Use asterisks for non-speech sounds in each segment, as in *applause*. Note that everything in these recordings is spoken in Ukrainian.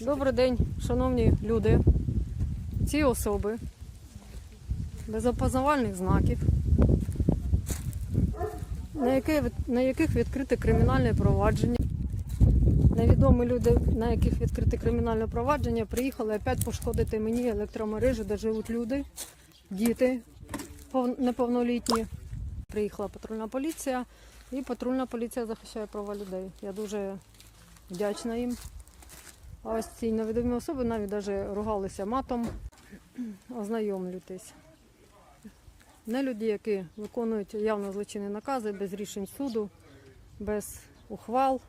Добрий день, шановні люди. Ці особи без опознавальних знаків, на, яке, на яких відкрите кримінальне провадження. Невідомі люди, на яких відкрите кримінальне провадження, приїхали опять пошкодити мені електромережу, де живуть люди, діти неповнолітні. Приїхала патрульна поліція, і патрульна поліція захищає права людей. Я дуже вдячна їм. А ось ці невідомі особи навіть даже ругалися матом. *clears throat* Ознайомлюйтесь. Не люди, які виконують явно злочинні накази без рішень суду, без ухвал.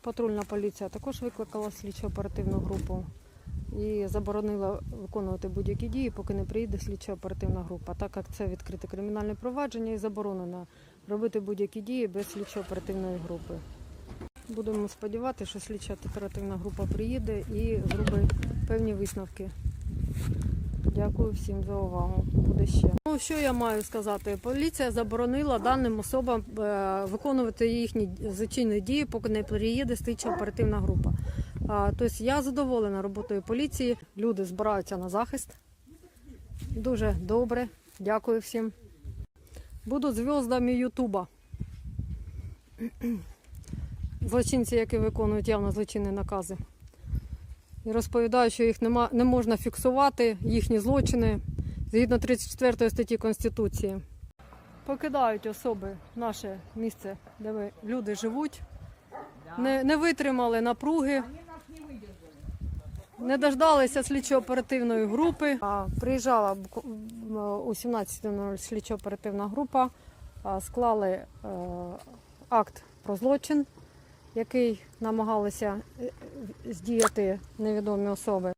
Патрульна поліція також викликала слідчо оперативну групу і заборонила виконувати будь-які дії, поки не приїде слідчо оперативна група. Так як це відкрите кримінальне провадження і заборонено робити будь-які дії без слідчо оперативної групи. Будемо сподіватися, що слідча оперативна група приїде і зробить певні висновки. Дякую всім за увагу. Буде ще. Ну, що я маю сказати? Поліція заборонила даним особам е, виконувати їхні злочинні дії, поки не приїде слідча оперативна група. Тобто я задоволена роботою поліції. Люди збираються на захист. Дуже добре. Дякую всім. Буду зв'яздами Ютуба. Злочинці, які виконують явно злочинні накази. І розповідаю, що їх нема, не можна фіксувати, їхні злочини згідно 34 статті Конституції. Покидають особи наше місце, де ми, люди живуть, не, не витримали напруги, не дождалися слідчо-оперативної групи. Приїжджала у 17.00 слідчо-оперативна група, склали е, акт про злочин, який намагалися е, здіяти невідомі особи.